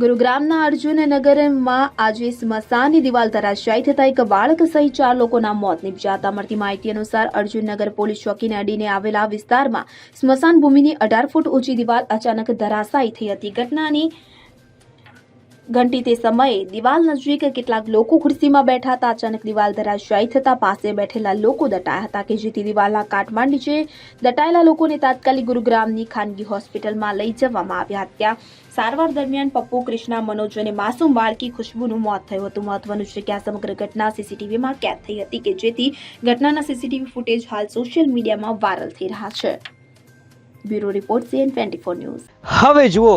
ગુરુગ્રામના અર્જુનનગરમાં આજે સ્મશાનની દિવાલ ધરાશાયી થતા એક બાળક સહિત ચાર લોકોના મોત નિપજાતા. મળતી માહિતી અનુસાર અર્જુનનગર પોલીસ ચોકીને અડીને આવેલા વિસ્તારમાં સ્મશાન ભૂમિની અઢાર ફૂટ ઊંચી દિવાલ અચાનક ધરાશાયી થઈ હતી. ઘટનાની ઘંટી તે સમયે દિવાલ નજીક કેટલાક લોકો ખુરશીમાં બેઠા હતા. અચાનક દિવાલ ધરાશાયી થતા પાસે બેઠેલા લોકો દટાયા હતા કે જેથી દિવાલના કાટમાળ નીચે દટાયેલા લોકોને તાત્કાલિક ગુરુગ્રામની ખાનગી હોસ્પિટલમાં લઈ જવામાં આવ્યા હતા. સારવાર દરમિયાન પપ્પુ, કૃષ્ણા, મનોજ અને માસૂમ બાળકી ખુશ્બુનું મોત થયું હતું. મહત્વનું છે કે આ સમગ્ર ઘટના સીસીટીવીમાં કેદ થઈ હતી કે જેથી ઘટનાના સીસીટીવી ફૂટેજ હાલ સોશિયલ મીડિયામાં વાયરલ થઈ રહ્યા છે. Bureau report CN twenty news. હવે જુઓ